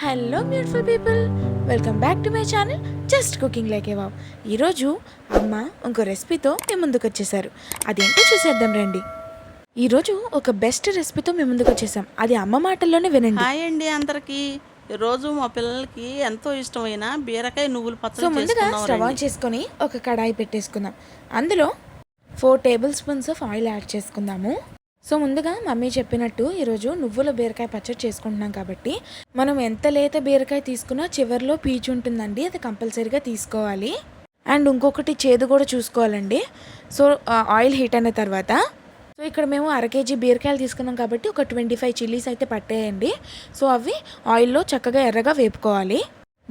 Hello beautiful people welcome back to my channel just cooking like a wow ఈరోజు అమ్మ ఇంకో రెసిపీతో మీ ముందుకు వచ్చేసారు. అదేంటో చూసేద్దాం రండి. ఈరోజు ఒక బెస్ట్ రెసిపీతో మీ ముందుకు వచ్చేసాం. అది అమ్మ మాటల్లోనే వినండి. హాయ్ అండి అందరికి. ఈరోజు మా పిల్లలకి ఎంతో ఇష్టమైన బీరకాయ నువ్వుల పచ్చడి ముందుగా స్టవ్ ఆన్ చేసుకొని ఒక కడాయి పెట్టేసుకుందాం. అందులో four tablespoons of oil add చేసుకుందాము. సో ముందుగా మమ్మీ చెప్పినట్టు ఈరోజు నువ్వుల బీరకాయ పచ్చడి చేసుకుంటున్నాం కాబట్టి మనం ఎంత లేత బీరకాయ తీసుకున్నా చివరిలో పీచు ఉంటుందండి అది కంపల్సరీగా తీసుకోవాలి. అండ్ ఇంకొకటి చేదు కూడా చూసుకోవాలండి. సో ఆయిల్ హీట్ అయిన తర్వాత సో ఇక్కడ మేము అర కేజీ బీరకాయలు తీసుకున్నాం కాబట్టి ఒక ట్వంటీ ఫైవ్ చిల్లీస్ అయితే పట్టేయండి. సో అవి ఆయిల్లో చక్కగా ఎర్రగా వేపుకోవాలి.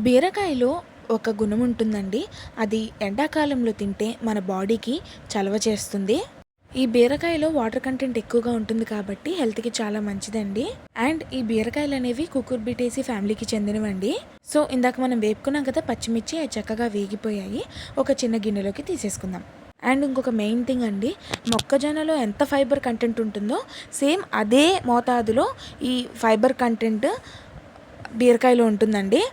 బీరకాయలో ఒక గుణం ఉంటుందండి అది ఎండాకాలంలో తింటే మన బాడీకి చలవ చేస్తుంది. ఈ బీరకాయలో వాటర్ కంటెంట్ ఎక్కువగా ఉంటుంది కాబట్టి హెల్త్కి చాలా మంచిదండి. అండ్ ఈ బీరకాయలు అనేవి కుకుర్ ఫ్యామిలీకి చెందినవండి. సో ఇందాక మనం వేపుకున్నాం కదా పచ్చిమిర్చి అవి చక్కగా వేగిపోయాయి. ఒక చిన్న గిన్నెలోకి తీసేసుకుందాం. అండ్ ఇంకొక మెయిన్ థింగ్ అండి మొక్కజొన్నలో ఎంత ఫైబర్ కంటెంట్ ఉంటుందో సేమ్ అదే మోతాదులో ఈ ఫైబర్ కంటెంట్ బీరకాయలో ఉంటుందండి.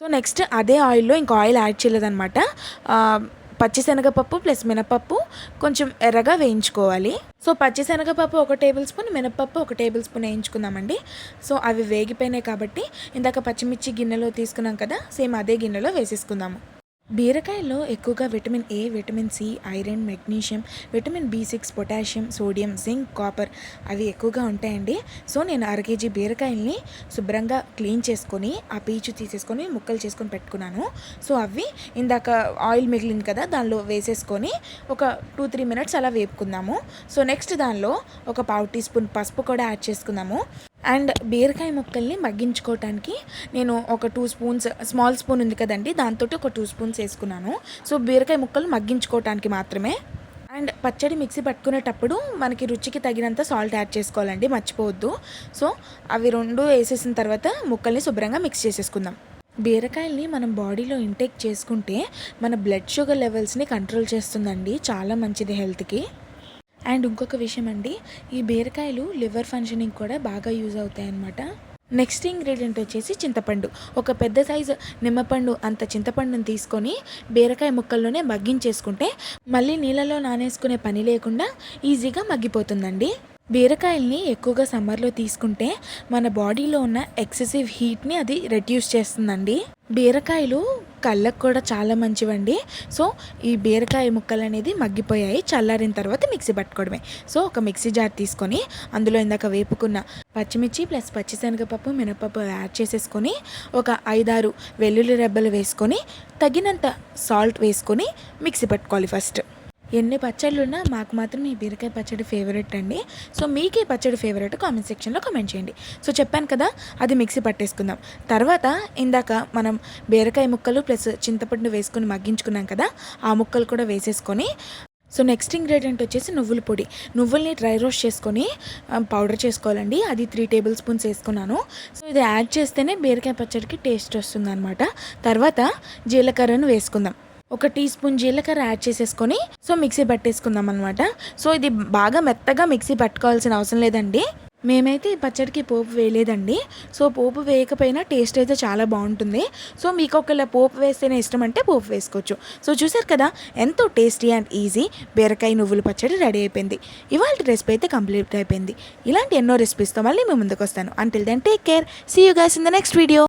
సో నెక్స్ట్ అదే ఆయిల్లో ఇంకో ఆయిల్ యాడ్ చేయలేదన్నమాట. పచ్చిశనగపప్పు ప్లస్ మినపప్పు కొంచెం ఎర్రగా వేయించుకోవాలి. సో పచ్చిశనగపప్పు ఒక టేబుల్ స్పూన్ మినపప్పు ఒక టేబుల్ స్పూన్ వేయించుకుందామండి. సో అవి వేగిపోయినాయి కాబట్టి ఇందాక పచ్చిమిర్చి గిన్నెలో తీసుకున్నాం కదా సేమ్ అదే గిన్నెలో వేసేసుకుందాము. బీరకాయలో ఎక్కువగా vitamin A vitamin C iron magnesium vitamin B six potassium sodium zinc copper అవి ఎక్కువగా ఉంటాయండి. సో నేను అర కేజీ బీరకాయల్ని శుభ్రంగా క్లీన్ చేసుకొని ఆ పీచు తీసేసుకొని ముక్కలు చేసుకొని పెట్టుకున్నాను. సో అవి ఇందాక ఆయిల్ మిగిలింది కదా దానిలో వేసేసుకొని ఒక టూ త్రీ మినిట్స్ అలా వేపుకుందాము. సో నెక్స్ట్ దానిలో ఒక పావు టీ స్పూన్ పసుపు కూడా యాడ్ చేసుకుందాము. అండ్ బీరకాయ ముక్కల్ని మగ్గించుకోవటానికి నేను ఒక టూ స్పూన్స్ స్మాల్ స్పూన్ ఉంది కదండి దాంతో ఒక టూ స్పూన్స్ వేసుకున్నాను. సో బీరకాయ ముక్కలు మగ్గించుకోవటానికి మాత్రమే. అండ్ పచ్చడి మిక్సీ పట్టుకునేటప్పుడు మనకి రుచికి తగినంత సాల్ట్ యాడ్ చేసుకోవాలండి మర్చిపోవద్దు. సో అవి రెండు వేసేసిన తర్వాత ముక్కల్ని శుభ్రంగా మిక్స్ చేసేసుకుందాం. బీరకాయల్ని మనం బాడీలో ఇంటేక్ చేసుకుంటే మన బ్లడ్ షుగర్ లెవెల్స్ని కంట్రోల్ చేస్తుందండి చాలా మంచిది హెల్త్కి. అండ్ ఇంకొక విషయం అండి ఈ బీరకాయలు లివర్ ఫంక్షనింగ్ కూడా బాగా యూజ్ అవుతాయి అన్నమాట నెక్స్ట్ ఇంగ్రీడియంట్ వచ్చేసి చింతపండు. ఒక పెద్ద సైజు నిమ్మపండు అంత చింతపండుని తీసుకొని బీరకాయ ముక్కల్లోనే మగ్గించేసుకుంటే మళ్ళీ నీళ్ళలో నానేసుకునే పని లేకుండా ఈజీగా మగ్గిపోతుందండి. బీరకాయల్ని ఎక్కువగా సమ్మర్లో తీసుకుంటే మన బాడీలో ఉన్న ఎక్సెసివ్ హీట్ని అది రెడ్యూస్ చేస్తుందండి. బీరకాయలు కళ్ళకు కూడా చాలా మంచివండి. సో ఈ బీరకాయ ముక్కలు అనేది మగ్గిపోయాయి. చల్లారిన తర్వాత మిక్సీ పట్టుకోవడమే. సో ఒక మిక్సీ జార్ తీసుకొని అందులో ఇందాక వేపుకున్న పచ్చిమిర్చి ప్లస్ పచ్చిశనగపప్పు మినపప్పు యాడ్ చేసేసుకొని ఒక ఐదారు వెల్లుల్లి రెబ్బలు వేసుకొని తగినంత సాల్ట్ వేసుకొని మిక్సీ పట్టుకోవాలి ఫస్ట్. ఎన్ని పచ్చళ్ళు ఉన్నా మాకు మాత్రం ఈ బీరకాయ పచ్చడి ఫేవరెట్ అండి. సో మీకు ఈ పచ్చడి ఫేవరెట్ కామెంట్ సెక్షన్లో కామెంట్ చేయండి. సో చెప్పాను కదా అది మిక్సీ పట్టేసుకుందాం. తర్వాత ఇందాక మనం బీరకాయ ముక్కలు ప్లస్ చింతపండు వేసుకొని మగ్గించుకున్నాం కదా ఆ ముక్కలు కూడా వేసేసుకొని సో నెక్స్ట్ ఇంగ్రీడియంట్ వచ్చేసి నువ్వుల పొడి. నువ్వుల్ని డ్రై రోస్ట్ చేసుకొని పౌడర్ చేసుకోవాలండి. అది త్రీ టేబుల్ స్పూన్స్ వేసుకున్నాను. సో ఇది యాడ్ చేస్తేనే బీరకాయ పచ్చడికి టేస్ట్ వస్తుంది అనమాట తర్వాత జీలకర్రను వేసుకుందాం. ఒక టీ స్పూన్ జీలకర్ర యాడ్ చేసేసుకొని సో మిక్సీ పట్టేసుకుందాం అనమాట సో ఇది బాగా మెత్తగా మిక్సీ పట్టుకోవాల్సిన అవసరం లేదండి. మేమైతే ఈ పచ్చడికి పోపు వేయలేదండి. సో పోపు వేయకపోయినా టేస్ట్ అయితే చాలా బాగుంటుంది. సో మీకు ఒకవేళ పోపు వేస్తేనే ఇష్టం అంటే పోపు వేసుకోవచ్చు. సో చూసారు కదా ఎంతో టేస్టీ అండ్ ఈజీ బీరకాయ నువ్వుల పచ్చడి రెడీ అయిపోయింది. ఇవాళ రెసిపీ అయితే కంప్లీట్ అయిపోయింది. ఇలాంటి ఎన్నో రెసిపీస్తో మళ్ళీ మేము ముందుకు వస్తాను. Until then take care see you guys in the next video